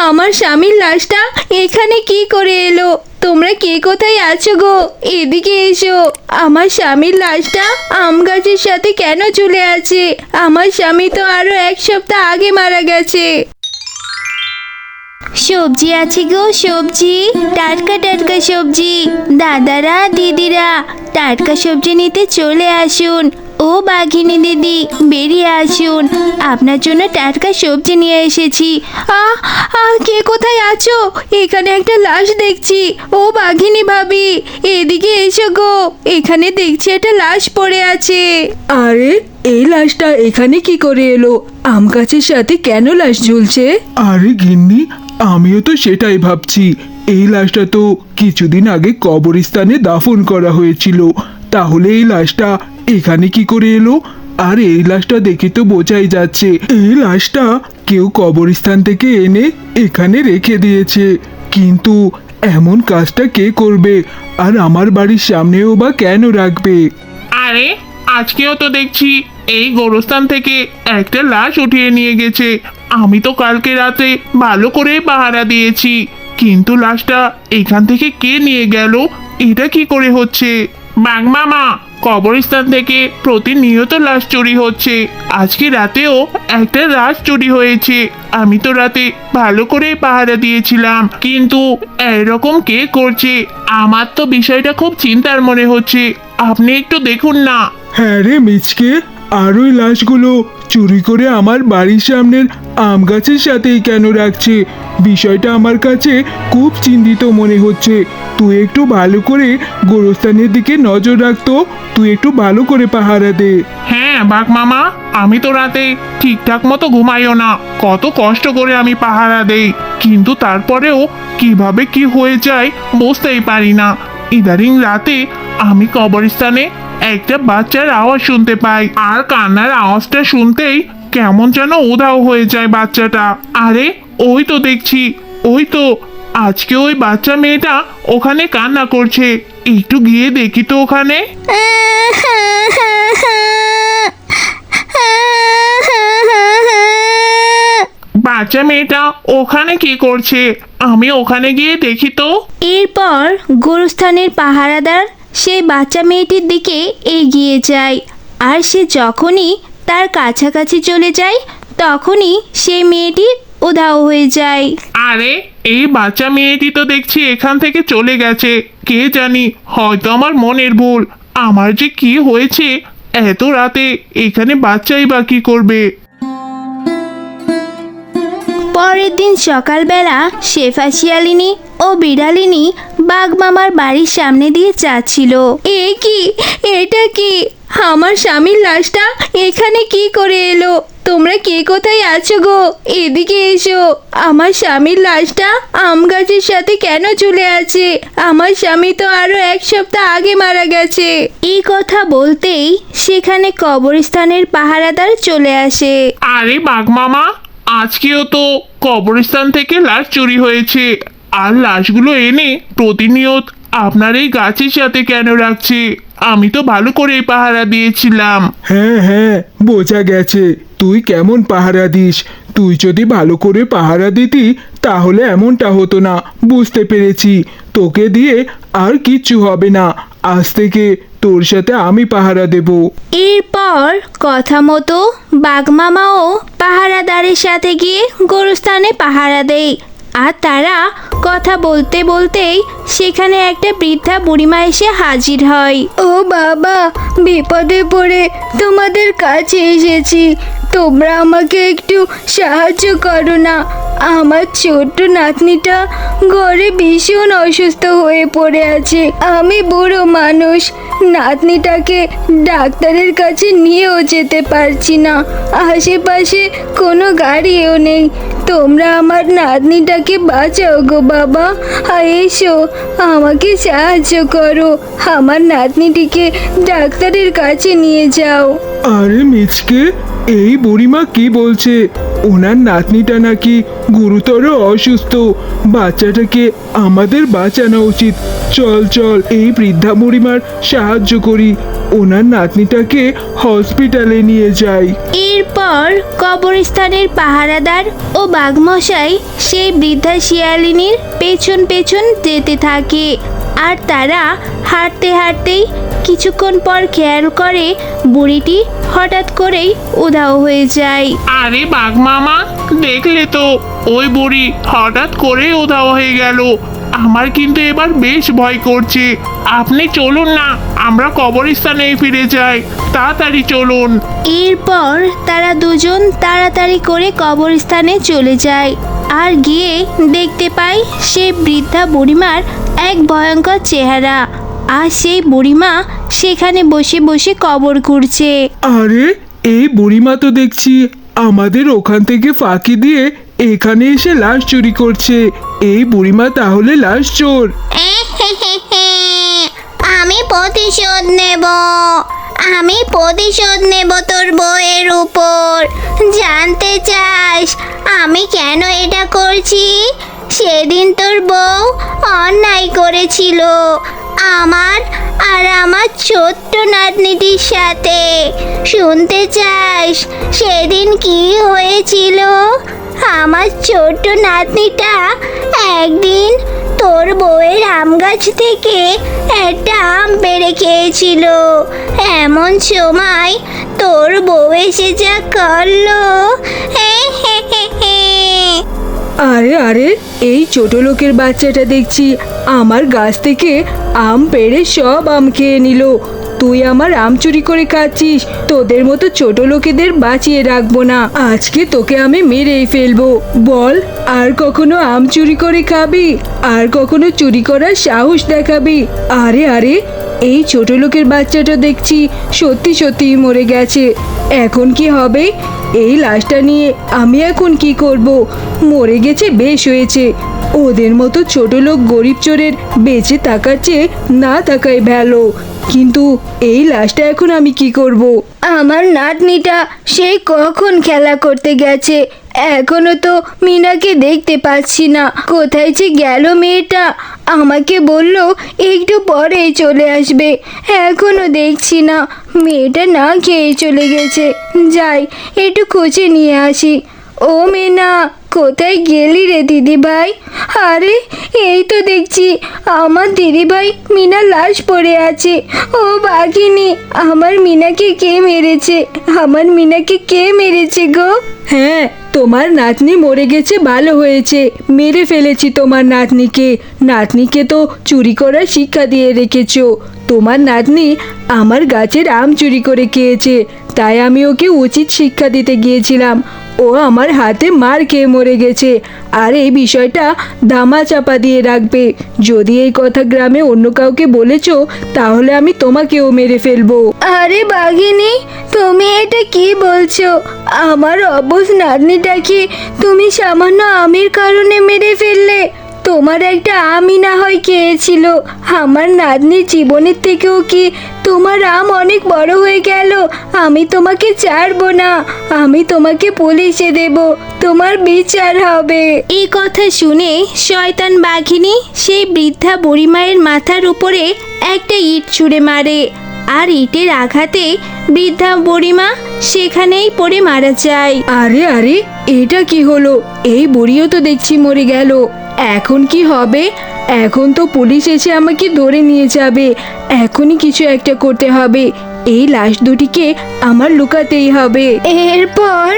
আমার স্বামীর লাশটা এখানে কি করে এলো? তোমরা কে কোথায় আছো গো? এদিকে এসো। আমার স্বামীর লাশটা আম গাছের সাথে কেন ঝুলে আছে? আমার স্বামী তো আরও এক সপ্তাহ আগে মারা গেছে। সবজি আছে গো, সবজি। টাটকা টাটকা সবজি। দাদারা, দিদিরা, টাটকা সবজি নিতে চলে আসুন। ও বাঘিনী দিদি বেরিয়ে আসুন। আপনার জন্য টাটকা সবজি নিয়ে এসেছি। আহ আহ কে কোথায় আছো? এখানে একটা লাশ দেখছি। ও বাঘিনী ভাবি এদিকে এসো গো। এখানে দেখছি একটা লাশ পড়ে আছে। আরে এই লাশটা এখানে কি করে এলো? আম গাছের সাথে কেন লাশ ঝুলছে? আরে গিন্নি আমিও তো সেটাই ভাবছি। এই লাশটা তো কিছুদিন আগে কবরস্থানে দাফন করা হয়েছিল। তাহলে এই লাশটা এখানে কি করে এলো? আর, এই লাশটা দেখে তো বোঝাই যাচ্ছে। এই লাশটা কেউ কবরস্থান থেকে এনে এখানে রেখে দিয়েছে। কিন্তু এমন কাজটা কে করবে? আর আমার বাড়ির সামনেও বা কেন রাখবে? আরে, আজকেও তো দেখছি এই গোরস্থান থেকে একটা লাশ উঠিয়ে নিয়ে গেছে। আমি তো কালকে রাতে ভালো করে পাহারা দিয়েছি। কিন্তু লাশটা এখান থেকে কে নিয়ে গেল? এটা কি করে হচ্ছে? বাঘ মামা, কবরস্থান থেকে প্রতিনিয়ত লাশ চুরি হচ্ছে। আজকে রাতেও একটা লাশ চুরি হয়েছে। আমি তো রাতে ভালো করে পাহারা দিয়েছিলাম, কিন্তু এরকম কে করছে? আমার তো বিষয়টা খুব চিন্তার মনে হচ্ছে। আপনি একটু দেখুন না। হ্যাঁ রে মিচকে আর ওই লাশগুলো চুরি করে আমার বাড়ির সামনের আম গাছের সাথেই কেন রাখছে? বিষয়টা আমার কাছে খুব চিন্তিত মনে হচ্ছে। তুই একটু ভালো করে গোরস্থানের দিকে নজর রাখতো তুই একটু ভালো করে পাহারা দে। হ্যাঁ বাঘ মামা, আমি তো রাতে ঠিকঠাক মতো ঘুমাইও না। কত কষ্ট করে আমি পাহারা দেই। কিন্তু তারপরেও কীভাবে কি হয়ে যায় বুঝতেই পারি না। ইদারিং রাতে আমি কবরস্থানে একটা বাচ্চার আওয়াজ শুনতে পাই। আর কান্নার আওয়াজটা শুনতেই কেমন যেন উধাও হয়ে যায় বাচ্চাটা। আরে, ওই তো দেখছি, ওই তো। আজকে ওই বাচ্চা মেয়েটা ওখানে কান্না করছে। একটু গিয়ে দেখি তো ওখানে। বাচ্চা মেয়েটা ওখানে কি করছে? আমি ওখানে গিয়ে দেখি তো। এরপর গোরস্থানের পাহারাদার সেই বাচ্চা মেয়েটির দিকে এগিয়ে যায়। আর সে যখনই তার কাছাকাছি চলে যায় তখনই সেই মেয়েটি উধাও হয়ে যায়। আরে এই বাচ্চা মেয়েটি তো দেখছি এখান থেকে চলে গেছে। কে জানি হয়তো আমার মনের ভুল। আমার যে কি হয়েছে এত রাতে এখানে বাচ্চাই বা কি করবে? পরের দিন সকালবেলা শেফা শিয়ালিনী ও বিড়ালিনী বাঘ মামার বাড়ির সামনে দিয়ে যাচ্ছিল। এ কি? এটা কি? আমার স্বামীর লাশটা এখানে কি করে এলো? তোমরা কে কোথায় আছো গো? এদিকে এসো। আমার স্বামীর লাশটা আম গাছের সাথে কেন ঝুলে আছে? আমার স্বামী তো আরও এক সপ্তাহ আগে মারা গেছে। এই কথা বলতেই সেখানে কবরস্থানের পাহারাদার চলে আসে। আরে বাঘ মামা, আজকেও তো কবরস্থান থেকে লাশ চুরি হয়েছে। আর লাশগুলো এনে প্রতিনিয়ত আপনার এই গাছের সাথে কেন রাখছে? আমি তো ভালো করে পাহারা দিয়েছিলাম। হ্যাঁ হ্যাঁ বোঝা গেছে। তুই কেমন পাহারা দিস? তুই যদি ভালো করে পাহারা দিতি তাহলে এমনটা হতো না। বুঝতে পেরেছি। তোকে দিয়ে আর কিচ্ছু হবে না। আজ থেকে তোর সাথে আমি পাহারা দেবো। এরপর কথা মতো বাঘমামাও পাহারাদারের সাথে গিয়ে গোরস্থানে পাহারা দেয়। আর তারা কথা বলতে বলতেই সেখানে একটা বৃদ্ধা বুড়িমা এসে হাজির হয়। ও বাবা, বিপদে পড়ে তোমাদের কাছে এসেছি। তোমরা আমাকে একটু সাহায্য করো না। আমার ছোট্ট নাতনিটা ঘরে ভীষণ অসুস্থ হয়ে পড়ে আছে। আমি বুড়ো মানুষ, নাতনিটাকে ডাক্তারের কাছে নিয়েও যেতে পারছি না। আশেপাশে কোনো গাড়িও নেই। তোমরা আমার নাতনিটাকে বাঁচাও গো বাবা। এসো, আমাকে সাহায্য করো। আমার নাতনিটিকে ডাক্তারের কাছে নিয়ে যাও। আরে মিচকে, এই বুড়িমা কি বলছে? ওনার নাতনিটা নাকি গুরুতর অসুস্থ। বাচ্চাটাকে আমাদের বাঁচানো উচিত। চল চল, এই বৃদ্ধা বুড়িমার সাহায্য করি। ওনার নাতনিটাকে হসপিটালে নিয়ে যাই। এরপর কবরস্থানের পাহারাদার ও বাঘমশাই সেই বৃদ্ধা শিয়ালিনীর পেছন পেছন যেতে থাকে। আর তারা হাঁটতে হাঁটতেই কিছুক্ষণ পর খেয়াল করে বুড়িটি হঠাৎ করেই উধাও হয়ে যায়। আরে বাঘ মামা, দেখলে তো, ওই বুড়ি হঠাৎ করে উধাও হয়ে গেল। আমার কিন্তু এবার বেশ ভয় করছে। আপনি চলুন না আমরা কবরস্থানে ফিরে যাই। তাড়াতাড়ি চলুন। এরপর তারা দুজন তাড়াতাড়ি করে কবরস্থানে চলে যায়। আর গিয়ে দেখতে পায় সে বৃদ্ধা বুড়িমার এক ভয়ঙ্কর চেহারা। আর সেই বুড়িমা সেখানে বসে বসে কবর ঘুরছে আরে এই বুড়িমা তো দেখছি আমাদের ওখান থেকে ফাঁকি দিয়ে এখানে এসে লাশ চুরি করছে। এই বুড়িমা তাহলে লাশ চোর। আমি প্রতিশোধ নেব। আমি প্রতিশোধ নেব তোর বউয়ের উপর। জানতে চাস, আমি কেন এটা করছি? সেদিন তোর বউ অন্যায় করেছিল আমার আর আমার ছোট্ট নাতনিটির সাথে। শুনতে চাস, সেদিন কি হয়েছিল? আমার ছোট্ট নাতনিটা একদিন তোর বউয়ের আম গাছ থেকে একটা আম পেড়ে খেয়েছিল। এমন সময় তোর বউ এসে যা করল। আরে আরে, এই ছোট লোকের বাচ্চাটা দেখছি। আমার গাছ থেকে আম পেড়ে সব আম খেয়ে নিল। তুই আমার আম চুরি করে খাচ্ছিস। তোদের মতো ছোট লোকেদের বাঁচিয়ে রাখব না। আজকে তোকে আমি মেরেই ফেলব। বল, আর কখনো আম চুরি করে খাবি? আর কখনো চুরি করার সাহস দেখাবি? আরে আরে, এই ছোট লোকের বাচ্চাটা দেখছি সত্যি সত্যিই মরে গেছে। এখন কি হবে? এই লাশটা নিয়ে আমি এখন কি করব? মরে গেছে, বেশ হয়েছে। ওদের মতো ছোট লোক গরিব চোরের বেঁচে থাকার চেয়ে না থাকাই ভালো। কিন্তু এই লাশটা এখন আমি কি করব? আমার নাতনিটা সেই কখন খেলা করতে গেছে, এখনও তো মিনাকে দেখতে পাচ্ছি না। কোথায় যে গেল মেয়েটা? আমাকে বলল একটু পরেই চলে আসবে, এখনও দেখছি না। মেয়েটা না খেয়ে চলে গেছে। যাই, একটু খুঁজে নিয়ে আসি। ও মেনা! কোথায় গেলি রে দিদি ভাই আরে, এই তো দেখছি, আমার দিদি ভাই মিনা লাশ পড়ে আছে। ও বাঘিনী আমার মিনাকে কে মেরেছে? আমার মিনাকে কে মেরেছে গো? হ্যাঁ তোমার নাতনি মরে গেছে, ভালো হয়েছে। মেরে ফেলেছি তোমার নাতনিকে। নাতনিকে তো চুরি করার শিক্ষা দিয়ে রেখেছো। তোমার নাতনি আমার গাছের আম চুরি করে খেয়েছে। তাই আমি ওকে উচিত শিক্ষা দিতে গিয়েছিলাম। ও আমার হাতে মার খেয়ে মরে গেছে। আর এই বিষয়টা দামা চাপা দিয়ে রাখবে। যদি এই কথা গ্রামে অন্য কাউকে বলেছ, তাহলে আমি তোমাকেও মেরে ফেলব। আরে বাঘিনী, তুমি এটা কি বলছো? আমার অবশ নাতনিটাকে তুমি সামান্য আমির কারণে মেরে ফেললে। তোমার একটা আমি না হয় খেয়েছিল। আমার নাতনির জীবনের থেকেও কি তোমার আম অনেক বড় হয়ে গেল? আমি তোমাকে ছাড়বো না। আমি তোমাকে পুলিশে দেব। তোমার বিচার হবে। এই কথা শুনে শয়তান বাঘিনী সেই বৃদ্ধা বুড়িমায়ের মাথার উপরে একটা ইট ছুঁড়ে মারে। আর ইটের আঘাতে বৃদ্ধা বুড়িমা সেখানেই পড়ে মারা যায়। আরে আরে এটা কি হলো? এই বুড়িও তো দেখছি মরে গেল। এখন কি হবে? এখন তো পুলিশ এসে আমাকে ধরে নিয়ে যাবে। এখনই কিছু একটা করতে হবে। এই লাশ দুটিকে আমার লুকাতেই হবে। এরপর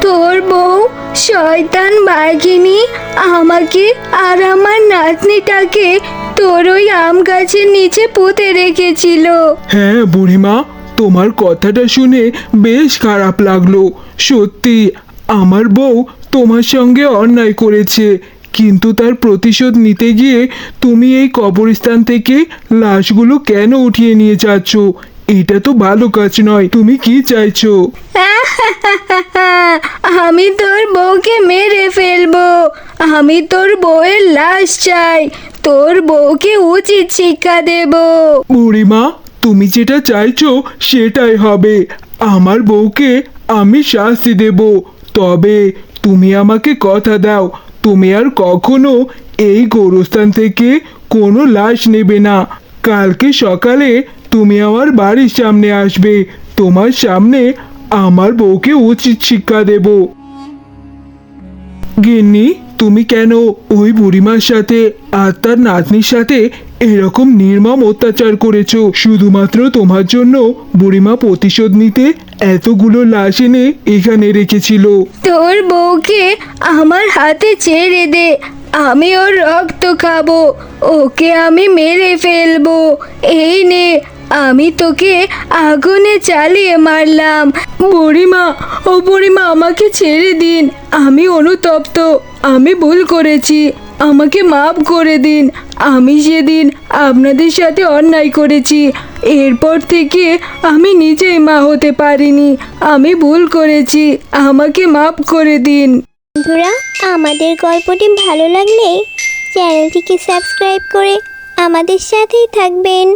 তোর বউ শয়তান বাঘিনী আমাকে আর আমার নাতনিটাকে তোর ওই আম গাছের নিচে পুঁতে রেখেছিল। হ্যাঁ বুড়িমা, তোমার কথাটা শুনে বেশ খারাপ লাগল। সত্যি, আমার বউ তোমার সঙ্গে অন্যায় করেছে, কিন্তু তার প্রতিশোধ নিতে গিয়ে তুমি এই কবরস্থান থেকে লাশগুলো কেন উঠিয়ে নিয়ে যাচ্ছ? এটা তো ভালো কাজ নয়। তুমি কি চাইছো? আমি তোর বউকে মেরে ফেলব। আমি তোর বউয়ের লাশ চাই। তোর বউকে উচিত শিক্ষা দেব। বুড়িমা তুমি যেটা চাইছো সেটাই হবে। আমার বউকে আমি শাস্তি দেব। তবে তুমি আমাকে কথা দাও। তুমি আর কখনো এই গোরস্থান থেকে কোনো লাশ নেবে না। কালকে সকালে তুমি আমার বাড়ির সামনে আসবে। তোমার সামনে আমার বউকে উচিত শিক্ষা দেব। গিন্নি, তুমি কেন ওই বুড়িমার সাথে আর তার নাতনির সাথে এরকম নির্মম অত্যাচার করেছ? শুধুমাত্র তোমার জন্য বুড়িমা প্রতিশোধ নিতে এতগুলো লাশ এনে এখানে রেখেছিল। তোর বউকে আমার হাতে ছেড়ে দে। আমি ওর রক্ত খাব। ওকে আমি মেরে ফেলব। এই নে আমি তোকে আগুনে চালিয়ে মারলাম। বুড়িমা ও বুড়িমা আমাকে ছেড়ে দিন। আমি অনুতপ্ত। আমি ভুল করেছি। আমাকে মাফ করে দিন। আমি সেদিন আপনাদের সাথে অন্যায় করেছি এরপর থেকে আমি নিজেই মা হতে পারিনি। আমি ভুল করেছি। আমাকে মাফ করে দিন। বন্ধুরা আমাদের গল্পটি ভালো লাগলে চ্যানেলটিকে সাবস্ক্রাইব করে আমাদের সাথেই থাকবেন।